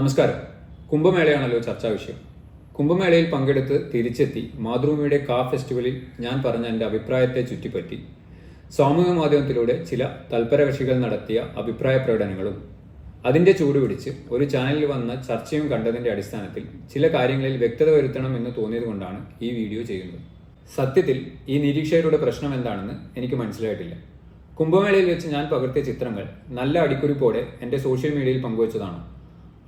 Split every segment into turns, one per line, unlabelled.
നമസ്കാരം. കുംഭമേളയാണല്ലോ ചർച്ചാ വിഷയം. കുംഭമേളയിൽ പങ്കെടുത്ത് തിരിച്ചെത്തി മാതൃഭൂമിയുടെ കാ ഫെസ്റ്റിവലിൽ ഞാൻ പറഞ്ഞ എന്റെ അഭിപ്രായത്തെ ചുറ്റിപ്പറ്റി. സാമൂഹ്യ മാധ്യമത്തിലൂടെ ചില തൽപരകക്ഷികൾ നടത്തിയ അഭിപ്രായ പ്രകടനങ്ങളും അതിന്റെ ചൂടുപിടിച്ച് ഒരു ചാനലിൽ വന്ന ചർച്ചയും കണ്ടതിന്റെ അടിസ്ഥാനത്തിൽ ചില കാര്യങ്ങളിൽ വ്യക്തത വരുത്തണം എന്ന് തോന്നിയതുകൊണ്ടാണ് ഈ വീഡിയോ ചെയ്യുന്നത്. സത്യത്തിൽ ഈ നിരീക്ഷകരുടെ പ്രശ്നം എന്താണെന്ന് എനിക്ക് മനസ്സിലായിട്ടില്ല. കുംഭമേളയിൽ വെച്ച് ഞാൻ പകർത്തിയ ചിത്രങ്ങൾ നല്ല അടിക്കുറിപ്പോടെ എന്റെ സോഷ്യൽ മീഡിയയിൽ പങ്കുവച്ചതാണോ.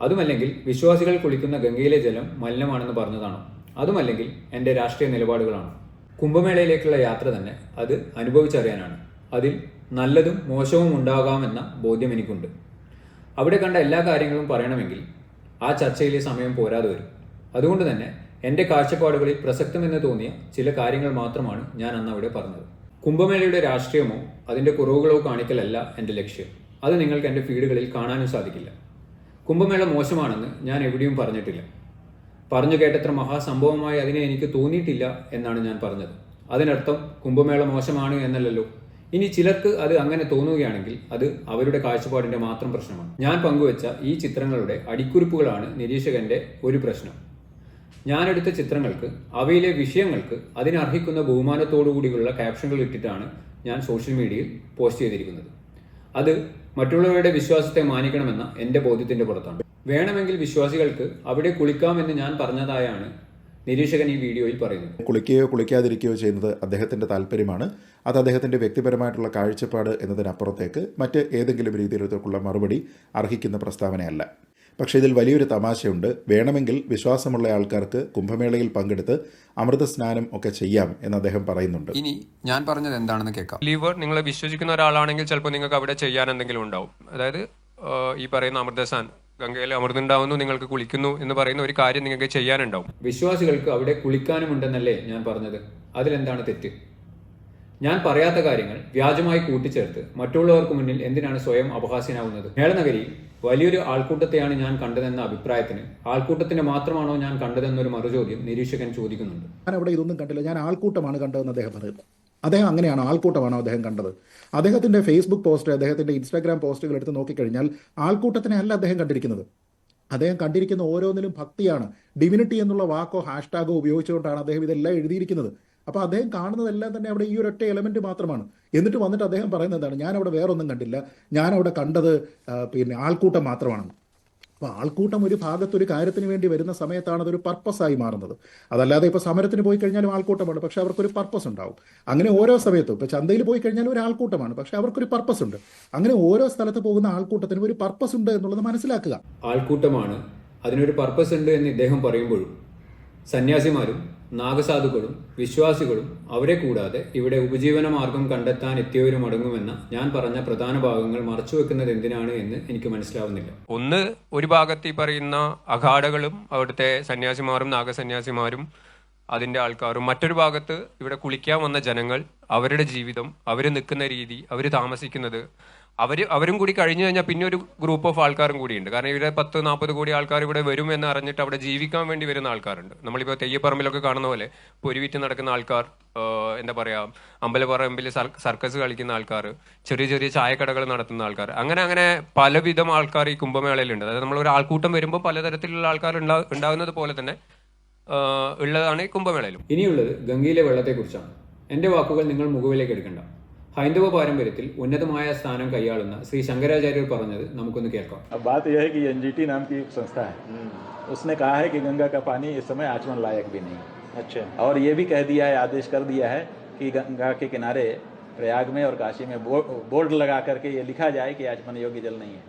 അതുമല്ലെങ്കിൽ വിശ്വാസികൾ കുളിക്കുന്ന ഗംഗയിലെ ജലം മലിനമാണെന്ന് പറഞ്ഞതാണോ അതുമല്ലെങ്കിൽ എന്റെ രാഷ്ട്രീയ നിലപാടുകളാണോ. കുംഭമേളയിലേക്കുള്ള യാത്ര തന്നെ അത് അനുഭവിച്ചറിയാനാണ്. അതിൽ നല്ലതും മോശവും ഉണ്ടാകാമെന്ന ബോധ്യം എനിക്കുണ്ട്. അവിടെ കണ്ട എല്ലാ കാര്യങ്ങളും പറയണമെങ്കിൽ ആ ചർച്ചയിലെ സമയം പോരാതെ വരും. അതുകൊണ്ട് തന്നെ എന്റെ കാഴ്ചപ്പാടുകളിൽ പ്രസക്തമെന്ന് തോന്നിയ ചില കാര്യങ്ങൾ മാത്രമാണ് ഞാൻ അന്ന് അവിടെ പറഞ്ഞത്. കുംഭമേളയുടെ രാഷ്ട്രീയമോ അതിന്റെ കുറവുകളോ കാണിക്കലല്ല എന്റെ ലക്ഷ്യം. അത് നിങ്ങൾക്ക് എന്റെ ഫീഡുകളിൽ കാണാനും സാധിക്കില്ല. കുംഭമേള മോശമാണെന്ന് ഞാൻ എവിടെയും പറഞ്ഞിട്ടില്ല. പറഞ്ഞു കേട്ടത്ര മഹാസംഭവമായി അതിനെ എനിക്ക് തോന്നിയിട്ടില്ല എന്നാണ് ഞാൻ പറഞ്ഞത്. അതിനർത്ഥം കുംഭമേള മോശമാണ് എന്നല്ലല്ലോ. ഇനി ചിലർക്ക് അത് അങ്ങനെ തോന്നുകയാണെങ്കിൽ അത് അവരുടെ കാഴ്ചപ്പാടിന്റെ മാത്രം പ്രശ്നമാണ്. ഞാൻ പങ്കുവച്ച ഈ ചിത്രങ്ങളുടെ അടിക്കുറിപ്പുകളാണ് നിരീക്ഷകന്റെ ഒരു പ്രശ്നം. ഞാൻ എടുത്ത ചിത്രങ്ങൾക്ക് അവയിലെ വിഷയങ്ങൾക്ക് അതിനർഹിക്കുന്ന ബഹുമാനത്തോടു കൂടിയുള്ള ക്യാപ്ഷനുകൾ ഇട്ടിട്ടാണ് ഞാൻ സോഷ്യൽ മീഡിയയിൽ പോസ്റ്റ് ചെയ്തിരിക്കുന്നത്. അത് മറ്റുള്ളവരുടെ വിശ്വാസത്തെ മാനിക്കണമെന്ന എന്റെ ബോധ്യത്തിന്റെ പുറത്താണ്. വേണമെങ്കിൽ വിശ്വാസികൾക്ക് അവിടെ കുളിക്കാമെന്ന് ഞാൻ പറഞ്ഞതായാണ് നിരീക്ഷകൻ ഈ വീഡിയോയിൽ പറയുന്നത്.
കുളിക്കുകയോ കുളിക്കാതിരിക്കുകയോ ചെയ്യുന്നത് അദ്ദേഹത്തിന്റെ താല്പര്യമാണ്. അത് അദ്ദേഹത്തിന്റെ വ്യക്തിപരമായിട്ടുള്ള കാഴ്ചപ്പാട് എന്നതിനപ്പുറത്തേക്ക് മറ്റ് ഏതെങ്കിലും രീതിയിലുള്ള മറുപടി അർഹിക്കുന്ന പ്രസ്താവനയല്ല. പക്ഷേ ഇതിൽ വലിയൊരു തമാശയുണ്ട്. വേണമെങ്കിൽ വിശ്വാസമുള്ള ആൾക്കാർക്ക് കുംഭമേളയിൽ പങ്കെടുത്ത് അമൃത സ്നാനം ഒക്കെ ചെയ്യാം എന്ന് അദ്ദേഹം പറയുന്നുണ്ട്.
ഇനി ഞാൻ പറഞ്ഞത് എന്താണെന്ന് കേൾക്കാം.
ലിവർ നിങ്ങൾ വിശ്വസിക്കുന്ന ഒരാളാണെങ്കിൽ ചിലപ്പോൾ നിങ്ങൾക്ക് അവിടെ ചെയ്യാൻ എന്തെങ്കിലും ഉണ്ടാവും. അതായത് ഈ പറയുന്ന അമൃതസ്നാൻ ഗംഗയിൽ അമൃതുണ്ടാവുന്നു നിങ്ങൾക്ക് കുളിക്കുന്നു എന്ന് പറയുന്ന ഒരു കാര്യം നിങ്ങൾക്ക് ചെയ്യാനുണ്ടാവും.
വിശ്വാസികൾക്ക് അവിടെ കുളിക്കാനുമുണ്ടെന്നല്ലേ ഞാൻ പറഞ്ഞത്? അതിലെന്താണ് തെറ്റ്? ഞാൻ പറയാത്ത കാര്യങ്ങൾ വ്യാജമായി കൂട്ടിച്ചേർത്ത് മറ്റുള്ളവർക്ക് മുന്നിൽ എന്തിനാണ് സ്വയം അപഹാസ്യനാവുന്നത്? മേളനഗരിയിൽ വലിയൊരു ആൾക്കൂട്ടത്തെയാണ് ഞാൻ കണ്ടതെന്ന അഭിപ്രായത്തിന് ആൾക്കൂട്ടത്തിന്റെ മാത്രമാണോ ഞാൻ കണ്ടതെന്നൊരു മറുചോദ്യം നിരീക്ഷകൻ ചോദിക്കുന്നുണ്ട്.
ഞാൻ അവിടെ ഇതൊന്നും കണ്ടില്ല. ഞാൻ ആൾക്കൂട്ടമാണ് കണ്ടതെന്ന് അദ്ദേഹം പറയുന്നു അദ്ദേഹം അങ്ങനെയാണോ? ആൾക്കൂട്ടമാണോ അദ്ദേഹം കണ്ടത്? അദ്ദേഹത്തിന്റെ ഫേസ്ബുക്ക് പോസ്റ്റ് അദ്ദേഹത്തിന്റെ ഇൻസ്റ്റാഗ്രാം പോസ്റ്റുകൾ എടുത്ത് നോക്കിക്കഴിഞ്ഞാൽ ആൾക്കൂട്ടത്തിനെ അല്ല അദ്ദേഹം കണ്ടിരിക്കുന്നത്. അദ്ദേഹം കണ്ടിരിക്കുന്ന ഓരോന്നിലും ഭക്തിയാണ്. ഡിവിനിറ്റി എന്നുള്ള വാക്കോ ഹാഷ്ടാഗോ ഉപയോഗിച്ചുകൊണ്ടാണ് അദ്ദേഹം ഇതെല്ലാം എഴുതിയിരിക്കുന്നത്. അപ്പോൾ അദ്ദേഹം കാണുന്നതെല്ലാം തന്നെ അവിടെ ഈ ഒറ്റ എലമെന്റ് മാത്രമാണ്. എന്നിട്ട് വന്നിട്ട് അദ്ദേഹം പറയുന്നത് എന്താണ്? ഞാൻ അവിടെ വേറൊന്നും കണ്ടില്ല. ഞാൻ അവിടെ കണ്ടത് പിന്നെ ആൾക്കൂട്ടം മാത്രമാണ്. അപ്പോൾ ആൾക്കൂട്ടം ഒരു ഭാഗത്ത് ഒരു കാര്യത്തിന് വേണ്ടി വരുന്ന സമയത്താണ് അതൊരു പർപ്പസായി മാറുന്നത്. അതല്ലാതെ ഇപ്പോൾ സമരത്തിന് പോയി കഴിഞ്ഞാലും ആൾക്കൂട്ടമാണ് പക്ഷേ അവർക്കൊരു പർപ്പസ് ഉണ്ടാവും. അങ്ങനെ ഓരോ സമയത്തും ഇപ്പോൾ ചന്തയിൽ പോയി കഴിഞ്ഞാലും ഒരു ആൾക്കൂട്ടമാണ് പക്ഷേ അവർക്കൊരു പർപ്പസ് ഉണ്ട്. അങ്ങനെ ഓരോ സ്ഥലത്ത് പോകുന്ന ആൾക്കൂട്ടത്തിന് ഒരു പർപ്പസ് ഉണ്ട് എന്നുള്ളത് മനസ്സിലാക്കുക.
ആൾക്കൂട്ടമാണ്. അതിനൊരു പർപ്പസ് ഉണ്ട് എന്ന് ഇദ്ദേഹം പറയുമ്പോഴും സന്യാസിമാരും നാഗസാധുക്കളും വിശ്വാസികളും അവരെ കൂടാതെ ഇവിടെ ഉപജീവന മാർഗം കണ്ടെത്താൻ എത്തിയവരും അടങ്ങുമെന്ന ഞാൻ പറഞ്ഞ പ്രധാന ഭാഗങ്ങൾ മറച്ചുവെക്കുന്നത് എന്തിനാണ് എന്ന് എനിക്ക് മനസ്സിലാവുന്നില്ല.
ഒന്ന് ഒരു ഭാഗത്ത് ഈ പറയുന്ന അഖാഡകളും അവിടുത്തെ സന്യാസിമാരും നാഗസന്യാസിമാരും അതിന്റെ ആൾക്കാരും മറ്റൊരു ഭാഗത്ത് ഇവിടെ കുളിക്കാൻ വന്ന ജനങ്ങൾ അവരുടെ ജീവിതം അവർ നിൽക്കുന്ന രീതി അവർ താമസിക്കുന്നത് അവർ അവരും കൂടി കഴിഞ്ഞു കഴിഞ്ഞാൽ പിന്നെ ഒരു ഗ്രൂപ്പ് ഓഫ് ആൾക്കാരും കൂടിയുണ്ട്. കാരണം ഇവിടെ പത്ത് നാൽപ്പത് കോടി ആൾക്കാർ ഇവിടെ വരും എന്ന് അറിഞ്ഞിട്ട് അവിടെ ജീവിക്കാൻ വേണ്ടി വരുന്ന ആൾക്കാരുണ്ട്. നമ്മളിപ്പോൾ തെയ്യപ്പറമ്പിലൊക്കെ കാണുന്ന പോലെ പൊരുവിറ്റ് നടക്കുന്ന ആൾക്കാർ എന്താ പറയുക അമ്പലപ്പറമ്പിൽ സർക്കസ് കളിക്കുന്ന ആൾക്കാർ ചെറിയ ചെറിയ ചായക്കടകൾ നടത്തുന്ന ആൾക്കാർ അങ്ങനെ അങ്ങനെ പലവിധം ആൾക്കാർ ഈ കുംഭമേളയിലുണ്ട്. അതായത് നമ്മൾ ഒരു ആൾക്കൂട്ടം വരുമ്പോൾ പലതരത്തിലുള്ള ആൾക്കാർ ഉണ്ടാ- ഉണ്ടാകുന്നത് പോലെ തന്നെ ഉള്ളതാണ് ഈ കുംഭമേളയിലും.
ഇനിയുള്ളത് ഗംഗയിലെ വെള്ളത്തെക്കുറിച്ചാണ്. എന്റെ വാക്കുകൾ നിങ്ങൾ മുഖവിലേക്ക് എടുക്കണ്ട. ഹൈന്ദവ പാരമ്പര്യത്തിൽ ഉന്നതമായ സ്ഥാനം കൈയാളുന്ന ശ്രീ ശങ്കരാചാര്യർ പറഞ്ഞത് നമുക്കൊന്ന് കേൾക്കാം
अब बात यह है कि एनजीटी नाम की एक संस्था है उसने कहा है कि गंगा का पानी इस समय आचमन लायक भी नहीं अच्छा और ये भी कह दिया है आदेश कर दिया है कि गंगा के किनारे प्रयाग में और काशी में बो- बोर्ड लगा करके ये लिखा जाए कि आचमन योग्य जल नहीं है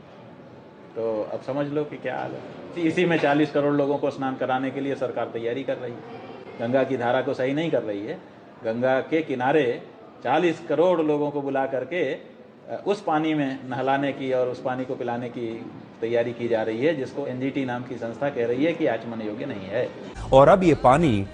तो अब समझ लो कि क्या हाल है इसी में 40 करोड़ लोगों को स्नान कराने के लिए सरकार तैयारी कर रही है गंगा की धारा को सही नहीं कर रही है गंगा के किनारे 40 करोड़ लोगों को बुला करके उस पानी में नहलाने की और उस पानी को पिलाने की तैयारी की जा रही है, जिसको एनजीटी नाम की संस्था कह रही है कि आचमन योग्य नहीं है।
और अब ये पानी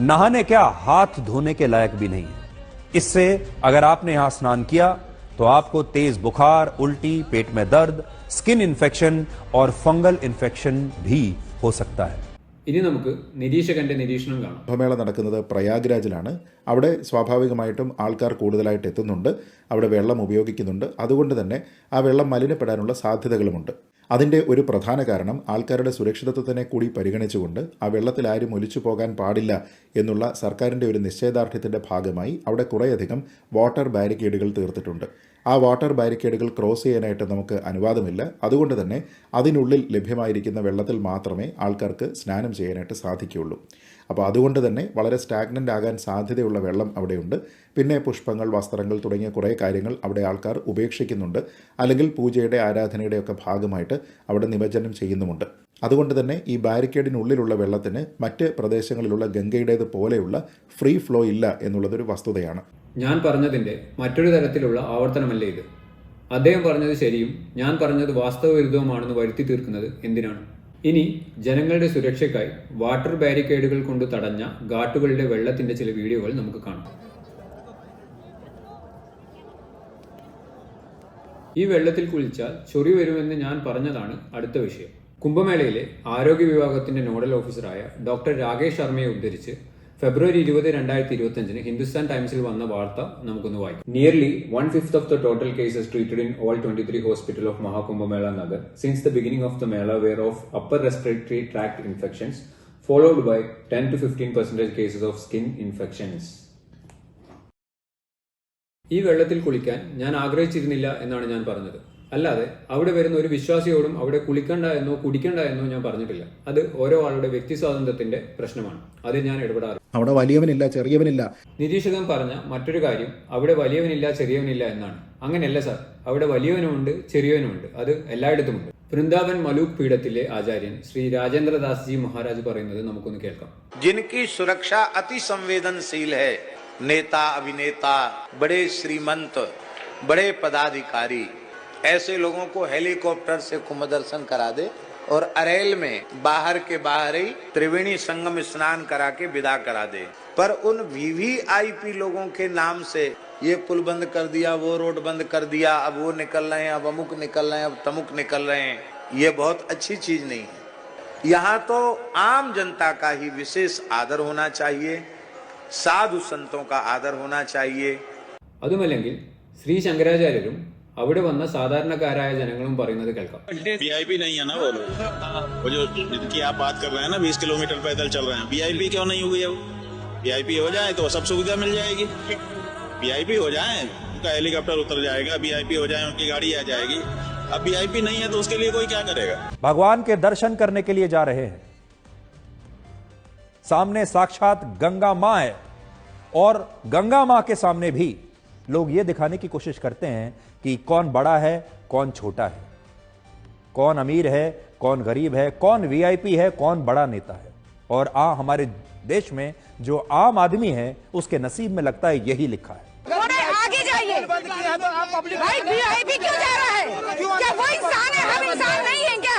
नहाने क्या हाथ धोने के लायक भी नहीं है। इससे अगर आपने यहाँ स्नान किया तो आपको तेज बुखार, उल्टी, पेट में दर्द, स्किन इन्फेक्शन और फंगल इन्फेक्शन भी हो सकता है।
ഇനി നമുക്ക് നിരീക്ഷകന്റെ നിരീക്ഷണം കാണാം.
കുംഭമേള നടക്കുന്നത് പ്രയാഗ്രാജിലാണ്. അവിടെ സ്വാഭാവികമായിട്ടും ആൾക്കാർ കൂടുതലായിട്ട് എത്തുന്നുണ്ട്. അവിടെ വെള്ളം ഉപയോഗിക്കുന്നുണ്ട്. അതുകൊണ്ട് തന്നെ ആ വെള്ളം മലിനപ്പെടാനുള്ള സാധ്യതകളുമുണ്ട്. അതിന്റെ ഒരു പ്രധാന കാരണം ആൾക്കാരുടെ സുരക്ഷിതത്വത്തിനെ കൂടി പരിഗണിച്ചുകൊണ്ട് ആ വെള്ളത്തിൽ ആരും ഒലിച്ചു പോകാൻ പാടില്ല എന്നുള്ള സർക്കാരിന്റെ ഒരു നിശ്ചയദാർഢ്യത്തിന്റെ ഭാഗമായി അവിടെ കുറേയധികം വാട്ടർ ബാരിക്കേഡുകൾ തീർത്തിട്ടുണ്ട്. ആ വാട്ടർ ബാരിക്കേഡുകൾ ക്രോസ് ചെയ്യാനായിട്ട് നമുക്ക് അനുവാദമില്ല. അതുകൊണ്ട് തന്നെ അതിനുള്ളിൽ ലഭ്യമായിരിക്കുന്ന വെള്ളത്തിൽ മാത്രമേ ആൾക്കാർക്ക് സ്നാനം ചെയ്യാനായിട്ട് സാധിക്കുകയുള്ളൂ. അപ്പോൾ അതുകൊണ്ട് തന്നെ വളരെ സ്റ്റാഗ്നന്റ് ആകാൻ സാധ്യതയുള്ള വെള്ളം അവിടെയുണ്ട്. പിന്നെ പുഷ്പങ്ങൾ വസ്ത്രങ്ങൾ തുടങ്ങിയ കുറേ കാര്യങ്ങൾ അവിടെ ആൾക്കാർ ഉപേക്ഷിക്കുന്നുണ്ട്. അല്ലെങ്കിൽ പൂജയുടെ ആരാധനയുടെ ഒക്കെ ഭാഗമായിട്ട് അവിടെ നിമജ്ജനം ചെയ്യുന്നുമുണ്ട്. അതുകൊണ്ട് തന്നെ ഈ ബാരിക്കേഡിനുള്ളിലുള്ള വെള്ളത്തിന് മറ്റ് പ്രദേശങ്ങളിലുള്ള ഗംഗയുടേത് പോലെയുള്ള ഫ്രീ ഫ്ലോ ഇല്ല എന്നുള്ളതൊരു വസ്തുതയാണ്.
ഞാൻ പറഞ്ഞതിന്റെ മറ്റൊരു തരത്തിലുള്ള ആവർത്തനമല്ലേ ഇത്. അദ്ദേഹം പറഞ്ഞത് ശരിയും ഞാൻ പറഞ്ഞത് വാസ്തവവിരുദ്ധവുമാണെന്ന് വരുത്തി തീർക്കുന്നത് എന്തിനാണ്? ഇനി ജനങ്ങളുടെ സുരക്ഷയ്ക്കായി വാട്ടർ ബാരിക്കേഡുകൾ കൊണ്ട് തടഞ്ഞ ഘാട്ടുകളുടെ വെള്ളത്തിന്റെ ചില വീഡിയോകൾ നമുക്ക് കാണാം. ഈ വെള്ളത്തിൽ കുളിച്ചാൽ ചൊറി വരുമെന്ന് ഞാൻ പറഞ്ഞതാണ് അടുത്ത വിഷയം. കുംഭമേളയിലെ ആരോഗ്യ വിഭാഗത്തിന്റെ നോഡൽ ഓഫീസറായ ഡോക്ടർ രാകേഷ് ശർമ്മയെ ഉദ്ധരിച്ച് ഫെബ്രുവരി ഇരുപത് രണ്ടായിരത്തി ഇരുപത്തി അഞ്ചിന് ഹിന്ദുസ്ഥാൻ ടൈംസിൽ വന്ന വാർത്ത നമുക്കൊന്ന് വായിക്കാം. Nearly one fifth of the total cases treated in all twenty three hospital of Maha Kumbh Mela Nagar since the beginning of the Mela where of upper respiratory tract infections followed by ten to fifteen percentage cases of skin infections ഈ വെള്ളത്തിൽ കുളിക്കാൻ ഞാൻ ആഗ്രഹിച്ചിരുന്നില്ല എന്നാണ് ഞാൻ പറഞ്ഞത്. അല്ലാതെ അവിടെ വരുന്ന ഒരു വിശ്വാസിയോടും അവിടെ കുളിക്കണ്ട എന്നോ കുടിക്കണ്ട എന്നോ ഞാൻ പറഞ്ഞിട്ടില്ല. അത് ഓരോ ആളുടെ വ്യക്തി സ്വാതന്ത്ര്യത്തിന്റെ പ്രശ്നമാണ്. അത് ഞാൻ ഇടപെടാറ്.
അവിടെ വലിയവനില്ല ചെറിയവനില്ല.
നിരീക്ഷകൻ പറഞ്ഞ മറ്റൊരു കാര്യം അവിടെ വലിയവനില്ല ചെറിയവനില്ല എന്നാണ്. അങ്ങനെയല്ല സാർ. അവിടെ വലിയവനുമുണ്ട് ചെറിയവനുമുണ്ട്. അത് എല്ലായിടത്തുമുണ്ട്. വൃന്ദാവൻ മലൂക് പീഠത്തിലെ ആചാര്യൻ ശ്രീ രാജേന്ദ്രദാസ് ജി മഹാരാജ് പറയുന്നത് നമുക്കൊന്ന് കേൾക്കാം.
ജിൻകി സുരക്ഷ അതിസംവേദനശീൽ ഹേ നേതാ അഭിനേതാ ബഡേ ശ്രീമന്ത് ബഡേ പദാധികാരി ऐसे लोगों को हेलीकॉप्टर से कुंभ दर्शन करा दे और अरेल में बाहर के बाहर ही त्रिवेणी संगम स्नान करा के विदा करा दे पर उन वीवीआईपी लोगों के नाम से ये पुल बंद कर दिया वो रोड बंद कर दिया अब वो निकल रहे हैं अब अमुक निकल रहे हैं अब तमुक निकल रहे हैं ये बहुत अच्छी चीज नहीं है यहाँ तो आम जनता का ही विशेष आदर होना चाहिए साधु संतों का आदर होना चाहिए
അതുമല്ലെങ്കിൽ ശ്രീ ശങ്കരാചാര്യരും അവിടെ വന്ന സാധാരണക്കാരായ ജനങ്ങളും പറയുന്നത് കേൾക്കാം
वीआईपी नहीं है ना वो लोग वो जो जिनकी आप बात कर रहे हैं ना बीस किलोमीटर पैदल चल रहे हैं वीआईपी क्यों नहीं हुई है वो वीआईपी हो जाए तो सब सुविधा मिल जाएगी वीआईपी हो जाए उनका हेलीकॉप्टर उतर जाएगा वीआईपी हो जाए उनकी गाड़ी आ जाएगी अब वीआईपी नहीं है तो उसके लिए कोई क्या करेगा
भगवान के दर्शन करने के लिए जा रहे हैं सामने साक्षात गंगा मां है और गंगा मां के सामने भी लोग यह दिखाने की कोशिश करते हैं कि कौन बड़ा है कौन छोटा है कौन अमीर है कौन गरीब है कौन वीआईपी है कौन बड़ा नेता है और आ हमारे देश में जो आम आदमी है उसके नसीब में लगता है यही लिखा है
थोड़े आगे जाइए भाई वीआईपी क्यों जा रहा है क्या वो इंसान है हम इंसान नहीं है क्या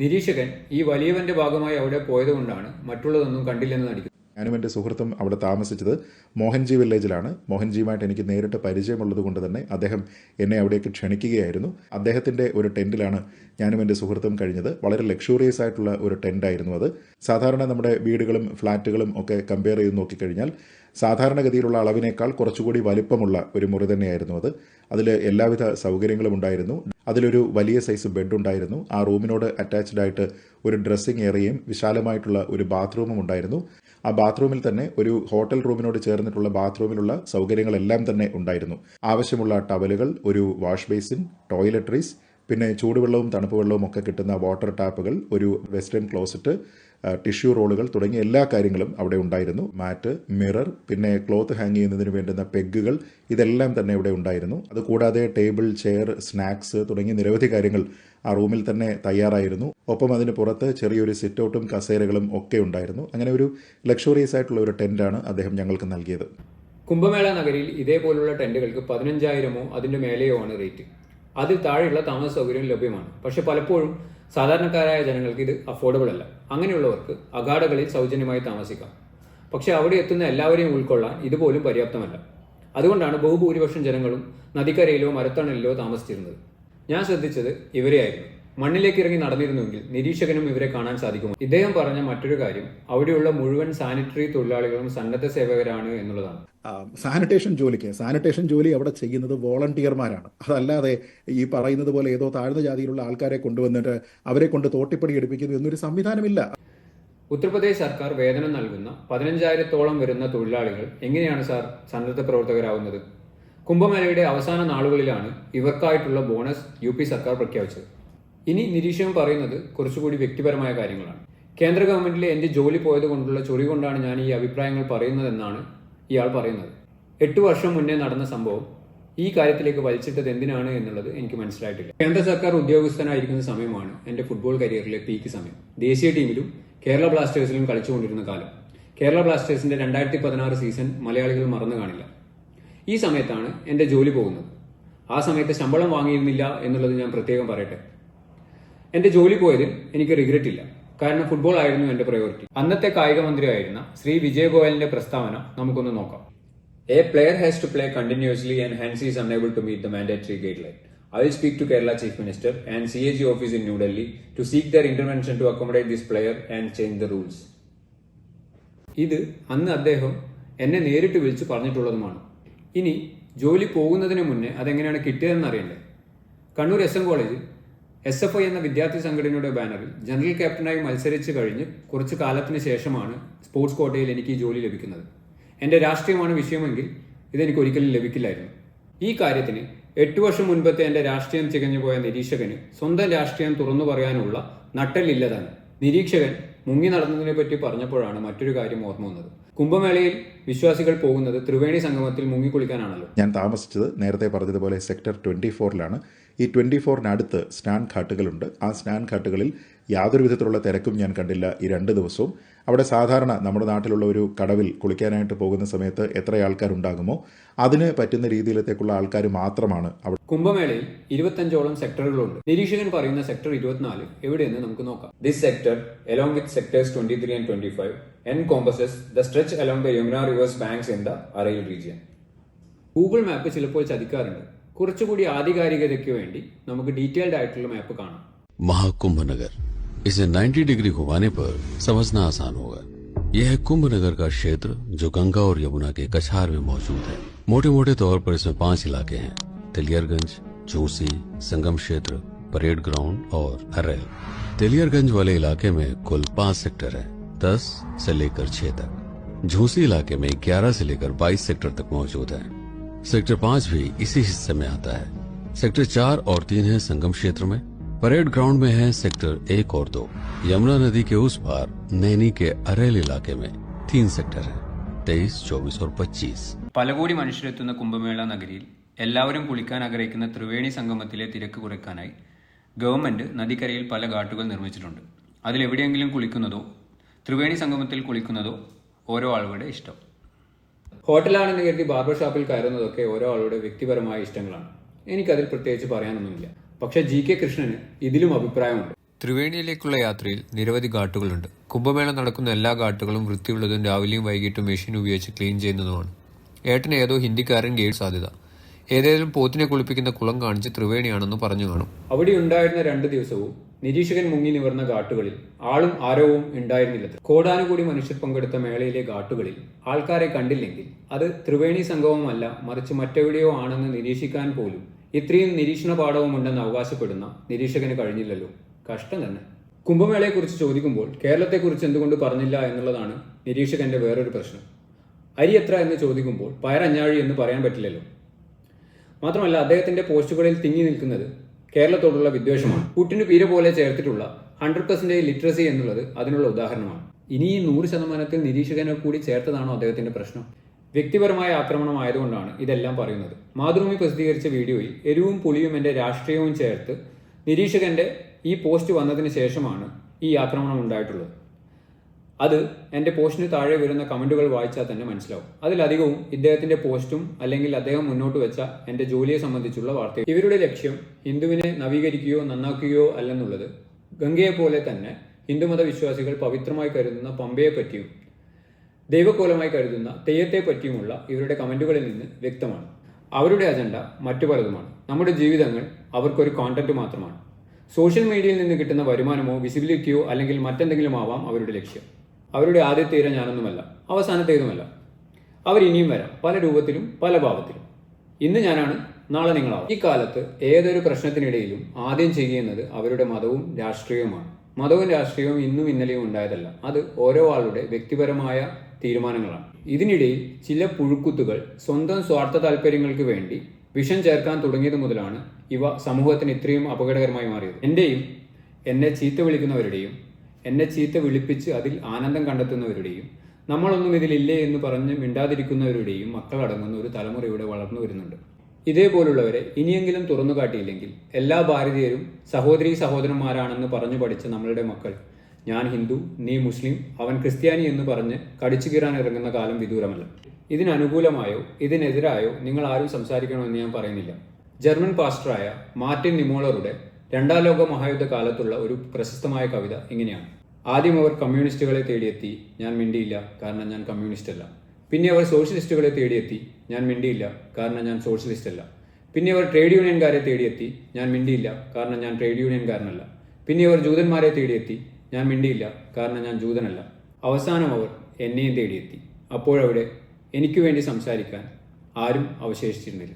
നിരീക്ഷകൻ ഈ വലിയവന്റെ ഭാഗമായി അവിടെ പോയതുകൊണ്ടാണ് മറ്റുള്ളതൊന്നും കണ്ടില്ലെന്ന് നടിക്കുന്നത്
ഞാനും എന്റെ സുഹൃത്തും അവിടെ താമസിച്ചത് മോഹൻജി വില്ലേജിലാണ്. മോഹൻജിയുമായിട്ട് എനിക്ക് നേരിട്ട് പരിചയമുള്ളത് കൊണ്ട് തന്നെ അദ്ദേഹം എന്നെ അവിടേക്ക് ക്ഷണിക്കുകയായിരുന്നു. അദ്ദേഹത്തിന്റെ ഒരു ടെന്റിലാണ് ഞാനും എന്റെ സുഹൃത്തും കഴിഞ്ഞത്. വളരെ ലക്ഷൂറിയസ് ആയിട്ടുള്ള ഒരു ടെന്റായിരുന്നു അത്. സാധാരണ നമ്മുടെ വീടുകളും ഫ്ലാറ്റുകളും ഒക്കെ കമ്പയർ ചെയ്ത് നോക്കിക്കഴിഞ്ഞാൽ സാധാരണഗതിയിലുള്ള അളവിനേക്കാൾ കുറച്ചുകൂടി വലിപ്പമുള്ള ഒരു മുറി തന്നെയായിരുന്നു അത്. അതിൽ എല്ലാവിധ സൗകര്യങ്ങളും ഉണ്ടായിരുന്നു. അതിലൊരു വലിയ സൈസ് ബെഡ് ഉണ്ടായിരുന്നു. ആ റൂമിനോട് അറ്റാച്ച്ഡ് ആയിട്ട് ഒരു ഡ്രസ്സിംഗ് ഏറിയയും വിശാലമായിട്ടുള്ള ഒരു ബാത്റൂമും ഉണ്ടായിരുന്നു. ആ ബാത്റൂമിൽ തന്നെ ഒരു ഹോട്ടൽ റൂമിനോട് ചേർന്നിട്ടുള്ള ബാത്റൂമിലുള്ള സൗകര്യങ്ങളെല്ലാം തന്നെ ഉണ്ടായിരുന്നു. ആവശ്യമുള്ള ടവലുകൾ ഒരു വാഷ് ബേസിൻ ടോയ്ലറ്ററീസ് പിന്നെ ചൂടുവെള്ളവും തണുപ്പ് വെള്ളവും ഒക്കെ കിട്ടുന്ന വാട്ടർ ടാപ്പുകൾ ഒരു വെസ്റ്റേൺ ക്ലോസറ്റ് ടിഷ്യൂ റോളുകൾ തുടങ്ങിയ എല്ലാ കാര്യങ്ങളും അവിടെ ഉണ്ടായിരുന്നു. മാറ്റ് മിറർ പിന്നെ ക്ലോത്ത് ഹാങ് ചെയ്യുന്നതിന് വേണ്ടുന്ന പെഗ്ഗുകൾ ഇതെല്ലാം തന്നെ ഇവിടെ ഉണ്ടായിരുന്നു. അതുകൂടാതെ ടേബിൾ ചെയർ സ്നാക്സ് തുടങ്ങിയ നിരവധി കാര്യങ്ങൾ ആ റൂമിൽ തന്നെ തയ്യാറായിരുന്നു. ഒപ്പം അതിന് പുറത്ത് ചെറിയൊരു സിറ്റൗട്ടും കസേരകളും ഒക്കെ ഉണ്ടായിരുന്നു. അങ്ങനെ ഒരു ലക്ഷറിയസ് ആയിട്ടുള്ള ഒരു ടെന്റാണ് അദ്ദേഹം ഞങ്ങൾക്ക് നൽകിയത്.
കുംഭമേള നഗരിയിൽ ഇതേപോലുള്ള ടെന്റുകൾക്ക് പതിനഞ്ചായിരമോ അതിന്റെ മേലെയോ ആണ് റേറ്റ്. അതിൽ താഴെയുള്ള താമസ സൗകര്യം ലഭ്യമാണ്. പക്ഷെ പലപ്പോഴും സാധാരണക്കാരായ ജനങ്ങൾക്ക് ഇത് അഫോർഡബിൾ അല്ല. അങ്ങനെയുള്ളവർക്ക് അഗാഡകളിൽ സൗജന്യമായി താമസിക്കാം. പക്ഷെ അവിടെ എത്തുന്ന എല്ലാവരെയും ഉൾക്കൊള്ളാൻ ഇതുപോലും പര്യാപ്തമല്ല. അതുകൊണ്ടാണ് ബഹുഭൂരിപക്ഷം ജനങ്ങളും നദിക്കരയിലോ മരത്തണലിലോ താമസിച്ചിരുന്നത്. ഞാൻ ശ്രദ്ധിച്ചത് ഇവരെയായിരുന്നു മണ്ണിലേക്ക് ഇറങ്ങി നടന്നിരുന്നുവെങ്കിൽ നിരീക്ഷകനും ഇവരെ കാണാൻ സാധിക്കുമോ? ഇദ്ദേഹം പറഞ്ഞ മറ്റൊരു കാര്യം അവിടെയുള്ള മുഴുവൻ സാനിറ്ററി തൊഴിലാളികളും സന്നദ്ധ സേവകരാണ് എന്നുള്ളതാണ്.
സാനിറ്റേഷൻ ജോലിക്ക് സാനിറ്റേഷൻ ജോലി അവിടെ ചെയ്യുന്നത് വോളണ്ടിയർമാരാണ്. അതല്ലാതെ ഈ പറയുന്നത് പോലെ ഏതോ താഴ്ന്ന ജാതിയിലുള്ള ആൾക്കാരെ കൊണ്ടുവന്നിട്ട് അവരെ കൊണ്ട് തോട്ടിപ്പടി എടുപ്പിക്കുന്നു എന്നൊരു സംവിധാനമില്ല.
ഉത്തർപ്രദേശ് സർക്കാർ വേതനം നൽകുന്ന പതിനഞ്ചായിരത്തോളം വരുന്ന തൊഴിലാളികൾ എങ്ങനെയാണ് സാർ സന്നദ്ധ പ്രവർത്തകരാകുന്നത് കുംഭമേളയുടെ അവസാന നാളുകളിലാണ് ഇവർക്കായിട്ടുള്ള ബോണസ് യു പി സർക്കാർ പ്രഖ്യാപിച്ചത്. ഇനി നിരീക്ഷകൻ പറയുന്നത് കുറച്ചുകൂടി വ്യക്തിപരമായ കാര്യങ്ങളാണ്. കേന്ദ്ര ഗവൺമെന്റിലെ എന്റെ ജോലി പോയത് കൊണ്ടുള്ള ചൊറി കൊണ്ടാണ് ഞാൻ ഈ അഭിപ്രായങ്ങൾ പറയുന്നതെന്നാണ് ഇയാൾ പറയുന്നത്. എട്ട് വർഷം മുന്നേ നടന്ന സംഭവം ഈ കാര്യത്തിലേക്ക് വലിച്ചിട്ടത് എന്തിനാണ് എന്നുള്ളത് എനിക്ക് മനസ്സിലായിട്ടില്ല. കേന്ദ്ര സർക്കാർ ഉദ്യോഗസ്ഥനായിരിക്കുന്ന സമയമാണ് എന്റെ ഫുട്ബോൾ കരിയറിലെ പീക്ക് സമയം. ദേശീയ ടീമിലും കേരള ബ്ലാസ്റ്റേഴ്സിലും കളിച്ചുകൊണ്ടിരുന്ന കാലം. കേരള ബ്ലാസ്റ്റേഴ്സിന്റെ രണ്ടായിരത്തി പതിനാറ് സീസൺ മലയാളികൾ മറന്നു കാണില്ല. ഈ സമയത്താണ് എന്റെ ജോലി പോകുന്നത്. ആ സമയത്ത് ശമ്പളം വാങ്ങിയിരുന്നില്ല എന്നുള്ളത് ഞാൻ പ്രത്യേകം പറയട്ടെ. എന്റെ ജോലി പോയതിൽ എനിക്ക് റിഗ്രറ്റ് ഇല്ല. കാരണം ഫുട്ബോൾ ആയിരുന്നു എന്റെ പ്രയോറിറ്റി അന്നത്തെ കായിക മന്ത്രിയായിരുന്ന ശ്രീ വിജയ് ഗോയലിന്റെ പ്രസ്താവന നമുക്കൊന്ന് നോക്കാം. A player has to play continuously and hence is unable to meet the mandatory guideline I will speak to Kerala chief minister and C A G office in New Delhi to seek their intervention to accommodate this player and change the rules ഇത് അന്ന് അദ്ദേഹം എന്നെ നേരിട്ട് വിളിച്ച് പറഞ്ഞിട്ടുള്ളതുമാണ്. ഇനി ജോലി പോകുന്നതിന് മുന്നേ അതെങ്ങനെയാണ് കിട്ടിയതെന്ന് അറിയണ്ടേ? കണ്ണൂർ എസ് എം കോളേജിൽ എസ് എഫ് ഐ എന്ന വിദ്യാർത്ഥി സംഘടനയുടെ ബാനറിൽ ജനറൽ ക്യാപ്റ്റനായി മത്സരിച്ച് കഴിഞ്ഞ് കുറച്ച് കാലത്തിന് ശേഷമാണ് സ്പോർട്സ് കോട്ടയിൽ എനിക്ക് ഈ ജോലി ലഭിക്കുന്നത്. എന്റെ രാഷ്ട്രീയമാണ് വിഷയമെങ്കിൽ ഇതെനിക്ക് ഒരിക്കലും ലഭിക്കില്ലായിരുന്നു. ഈ കാര്യത്തിന് എട്ട് വർഷം മുൻപത്തെ എന്റെ രാഷ്ട്രീയം ചികഞ്ഞു പോയ നിരീക്ഷകന് സ്വന്തം രാഷ്ട്രീയം തുറന്നു പറയാനുള്ള നട്ടലില്ലതാണ് നിരീക്ഷകൻ മുങ്ങി നടന്നതിനെ പറ്റി പറഞ്ഞപ്പോഴാണ് മറ്റൊരു കാര്യം ഓർമ്മ വന്നത്. കുംഭമേളയിൽ വിശ്വാസികൾ പോകുന്നത് ത്രിവേണി സംഗമത്തിൽ മുങ്ങിക്കുളിക്കാനാണല്ലോ.
ഞാൻ താമസിച്ചത് നേരത്തെ പറഞ്ഞതുപോലെ സെക്ടർ ട്വന്റി ഫോറിലാണ് ഈ ട്വന്റി ഫോറിനടുത്ത് സ്നാൻ ഘാട്ടുകളുണ്ട് ആ സ്നാൻ ഘാട്ടുകളിൽ യാതൊരു വിധത്തിലുള്ള തിരക്കും ഞാൻ കണ്ടില്ല ഈ രണ്ട് ദിവസവും. അവിടെ സാധാരണ നമ്മുടെ നാട്ടിലുള്ള ഒരു കടവിൽ കുളിക്കാനായിട്ട് പോകുന്ന സമയത്ത് എത്ര ആൾക്കാരുണ്ടാകുമോ അതിന് പറ്റുന്ന രീതിയിലത്തേക്കുള്ള ആൾക്കാർ മാത്രമാണ് അവിടെ.
കുംഭമേളയിൽ ഇരുപത്തഞ്ചോളം സെക്ടറുകളുണ്ട്. നിരീക്ഷകൻ പറയുന്ന സെക്ടർ ഇരുപത്തിനാല്. എവിടെയെന്ന് നമുക്ക് നോക്കാം. This sector along with sectors twenty three and twenty five encompasses the stretch along the Yamuna river's banks in the Arail region Google map ചിലപ്പോൾ ചതിക്കാറുണ്ട് കുറച്ചുകൂടി ആധികാരികതയ്ക്ക് വേണ്ടി നമുക്ക് ഡീറ്റെയിൽഡ് ആയിട്ടുള്ള മാപ്പ് കാണാം
महाकुंभ नगर इसे 90 डिग्री घुमाने पर समझना आसान होगा यह है कुंभ नगर का क्षेत्र जो गंगा और यमुना के कछार में मौजूद है मोटे मोटे तौर पर इसमें पांच इलाके हैं तिलियरगंज झूसी संगम क्षेत्र परेड ग्राउंड और अरेल तिलियरगंज वाले इलाके में कुल पांच सेक्टर है दस से लेकर छह तक झूसी इलाके में ग्यारह से लेकर बाईस सेक्टर तक मौजूद है सेक्टर पांच भी इसी हिस्से में आता है सेक्टर चार और तीन है संगम क्षेत्र में परेड ग्राउंड में है सेक्टर एक और दो यमुना नदी के उस पार नैनी के अरेल इलाके में तीन सेक्टर हैं तेईस चौबीस और पच्चीस
പല കോടി മനുഷ്യരെത്തുന്ന കുംഭമേള നഗരിയിൽ എല്ലാവരും കുളിക്കാൻ ആഗ്രഹിക്കുന്ന ത്രിവേണി സംഗമത്തിലെ തിരക്ക് കുറയ്ക്കാനായി ഗവൺമെന്റ് നദിക്കരയിൽ പല ഘാട്ടുകൾ നിർമ്മിച്ചിട്ടുണ്ട് അതിലെവിടെയെങ്കിലും കുളിക്കുന്നതോ ത്രിവേണി സംഗമത്തിൽ കുളിക്കുന്നതോ ഓരോ ആളുകളുടെ ഇഷ്ടം. ഹോട്ടലാണെന്ന് കരുതി ബാർബർ ഷോപ്പിൽ കയറുന്നതൊക്കെ ഓരോ ആളുടെ വ്യക്തിപരമായ ഇഷ്ടങ്ങളാണ്. എനിക്കതിൽ പ്രത്യേകിച്ച് പറയാനൊന്നുമില്ല. പക്ഷേ ജി കെ കൃഷ്ണന് ഇതിലും അഭിപ്രായമുണ്ട്.
ത്രിവേണിയിലേക്കുള്ള യാത്രയിൽ നിരവധി ഘാട്ടുകളുണ്ട്. കുംഭമേള നടക്കുന്ന എല്ലാ ഘാട്ടുകളും വൃത്തിയുള്ളതും രാവിലെയും വൈകിട്ടും മെഷീൻ ഉപയോഗിച്ച് ക്ലീൻ ചെയ്യുന്നതുമാണ്. ഏട്ടന് ഏതോ ഹിന്ദിക്കാരൻ ഗെയ്ഡ് സാധ്യത. ഏതേലും പോത്തിനെ കുളിപ്പിക്കുന്ന കുളം കാണിച്ച് ത്രിവേണിയാണെന്ന് പറഞ്ഞു കാണും.
അവിടെ ഉണ്ടായിരുന്ന രണ്ട് ദിവസവും നിരീക്ഷകൻ മുങ്ങി നിവർന്ന ഘാട്ടുകളിൽ ആളും ആരവവും ഉണ്ടായിരുന്നില്ല. കോടാനുകൂടി മനുഷ്യർ പങ്കെടുത്ത മേളയിലെ ഘാട്ടുകളിൽ ആൾക്കാരെ കണ്ടില്ലെങ്കിൽ അത് ത്രിവേണി സംഗമമല്ല മറിച്ച് മറ്റെവിടെയോ ആണെന്ന് നിരീക്ഷിക്കാൻ പോലും ഇത്രയും നിരീക്ഷണ പാഠവും ഉണ്ടെന്ന് അവകാശപ്പെടുന്ന നിരീക്ഷകന് കഴിഞ്ഞില്ലല്ലോ. കഷ്ടം തന്നെ. കുംഭമേളയെക്കുറിച്ച് ചോദിക്കുമ്പോൾ കേരളത്തെക്കുറിച്ച് എന്തുകൊണ്ട് പറഞ്ഞില്ല എന്നുള്ളതാണ് നിരീക്ഷകന്റെ വേറൊരു പ്രശ്നം. അരി എത്ര എന്ന് ചോദിക്കുമ്പോൾ പയറഞ്ഞാഴി എന്ന് പറയാൻ പറ്റില്ലല്ലോ. മാത്രമല്ല അദ്ദേഹത്തിന്റെ പോസ്റ്റുകളിൽ തിങ്ങി നിൽക്കുന്നത് കേരളത്തോടുള്ള വിദ്വേഷമാണ്. പുട്ടിന് പീര പോലെ ചേർത്തിട്ടുള്ള ഹൺഡ്രഡ് പെർസെന്റേജ് ലിറ്ററസി എന്നുള്ളത് അതിനുള്ള ഉദാഹരണമാണ്. ഇനി ഈ നൂറ് ശതമാനത്തിൽ നിരീക്ഷകനെ കൂടി ചേർത്തതാണോ അദ്ദേഹത്തിന്റെ പ്രശ്നം? വ്യക്തിപരമായ ആക്രമണം ആയതുകൊണ്ടാണ് ഇതെല്ലാം പറയുന്നത്. മാതൃഭൂമി പ്രസിദ്ധീകരിച്ച വീഡിയോയിൽ എരിവും പുളിയും എന്റെ രാഷ്ട്രീയവും ചേർത്ത് നിരീക്ഷകന്റെ ഈ പോസ്റ്റ് വന്നതിന് ശേഷമാണ് ഈ ആക്രമണം ഉണ്ടായിട്ടുള്ളത്. അത് എന്റെ പോസ്റ്റിന് താഴെ വരുന്ന കമന്റുകൾ വായിച്ചാൽ തന്നെ മനസ്സിലാവും. അതിലധികവും ഇദ്ദേഹത്തിന്റെ പോസ്റ്റും അല്ലെങ്കിൽ അദ്ദേഹം മുന്നോട്ട് വെച്ച എന്റെ ജോലിയെ സംബന്ധിച്ചുള്ള വാർത്ത ഇവരുടെ ലക്ഷ്യം ഹിന്ദുവിനെ നവീകരിക്കുകയോ നന്നാക്കുകയോ അല്ലെന്നുള്ളത്. ഗംഗയെ പോലെ തന്നെ ഹിന്ദുമത വിശ്വാസികൾ പവിത്രമായി കരുതുന്ന പമ്പയെ പറ്റിയും ദൈവക്കോലമായി കരുതുന്ന തെയ്യത്തെ പറ്റിയുമുള്ള ഇവരുടെ കമന്റുകളിൽ നിന്ന് വ്യക്തമാണ്. അവരുടെ അജണ്ട മറ്റു പലതുമാണ്. നമ്മുടെ ജീവിതങ്ങൾ അവർക്കൊരു കോണ്ടന്റ് മാത്രമാണ്. സോഷ്യൽ മീഡിയയിൽ നിന്ന് കിട്ടുന്ന വരുമാനമോ വിസിബിലിറ്റിയോ അല്ലെങ്കിൽ മറ്റെന്തെങ്കിലും ആവാം അവരുടെ ലക്ഷ്യം. അവരുടെ ആദ്യത്തെ ഇര ഞാനൊന്നുമല്ല അവസാനത്തേതുമല്ല അവർ ഇനിയും വരാം പല രൂപത്തിലും പല ഭാവത്തിലും. ഇന്ന് ഞാനാണ് നാളെ നിങ്ങളാവും. ഈ കാലത്ത് ഏതൊരു പ്രശ്നത്തിനിടയിലും ആദ്യം ചെയ്യുന്നത് അവരുടെ മതവും രാഷ്ട്രീയവുമാണ്. മതവും രാഷ്ട്രീയവും ഇന്നും ഇന്നലെയും ഉണ്ടായതല്ല. അത് ഓരോ ആളുടെ വ്യക്തിപരമായ തീരുമാനങ്ങളാണ്. ഇതിനിടയിൽ ചില പുഴുക്കുത്തുകൾ സ്വന്തം സ്വാർത്ഥ താല്പര്യങ്ങൾക്ക് വേണ്ടി വിഷം ചേർക്കാൻ തുടങ്ങിയത് മുതലാണ് ഇവ സമൂഹത്തിന് ഇത്രയും അപകടകരമായി മാറിയത്. എന്റെയും എന്നെ ചീത്ത വിളിക്കുന്നവരുടെയും എന്നെ ചീത്ത വിളിപ്പിച്ച് അതിൽ ആനന്ദം കണ്ടെത്തുന്നവരുടെയും നമ്മളൊന്നും ഇതിലില്ലേ എന്ന് പറഞ്ഞ് മിണ്ടാതിരിക്കുന്നവരുടെയും മക്കളടങ്ങുന്ന ഒരു തലമുറ ഇവിടെ വളർന്നു വരുന്നുണ്ട്. ഇതേപോലുള്ളവരെ ഇനിയെങ്കിലും തുറന്നു കാട്ടിയില്ലെങ്കിൽ എല്ലാ ഭാരതീയരും സഹോദരി സഹോദരന്മാരാണെന്ന് പറഞ്ഞു പഠിച്ച നമ്മളുടെ മക്കൾ. ഞാൻ ഹിന്ദു നീ മുസ്ലിം അവൻ ക്രിസ്ത്യാനി എന്ന് പറഞ്ഞ് കടിച്ചു കീറാൻ ഇറങ്ങുന്ന കാലം വിദൂരമല്ല. ഇതിനനുകൂലമായോ ഇതിനെതിരായോ നിങ്ങൾ ആരും സംസാരിക്കണമെന്ന് ഞാൻ പറയുന്നില്ല. ജർമ്മൻ പാസ്റ്ററായ മാർട്ടിൻ നിമോളറുടെ രണ്ടാം ലോക മഹായുദ്ധ കാലത്തുള്ള ഒരു പ്രശസ്തമായ കവിത ഇങ്ങനെയാണ്. ആദ്യം അവർ കമ്മ്യൂണിസ്റ്റുകളെ തേടിയെത്തി ഞാൻ മിണ്ടിയില്ല കാരണം ഞാൻ കമ്മ്യൂണിസ്റ്റ് അല്ല പിന്നെ അവർ സോഷ്യലിസ്റ്റുകളെ തേടിയെത്തി ഞാൻ മിണ്ടിയില്ല കാരണം ഞാൻ സോഷ്യലിസ്റ്റ് അല്ല പിന്നെ അവർ ട്രേഡ് യൂണിയൻകാരെ തേടിയെത്തി ഞാൻ മിണ്ടിയില്ല കാരണം ഞാൻ ട്രേഡ് യൂണിയൻകാരനല്ല. പിന്നെ അവർ ജൂതന്മാരെ തേടിയെത്തി ഞാൻ മിണ്ടിയില്ല കാരണം ഞാൻ ജൂതനല്ല. അവസാനം അവർ എന്നെയും തേടിയെത്തി. അപ്പോഴവിടെ എനിക്ക് വേണ്ടി സംസാരിക്കാൻ ആരും അവശേഷിച്ചിരുന്നില്ല.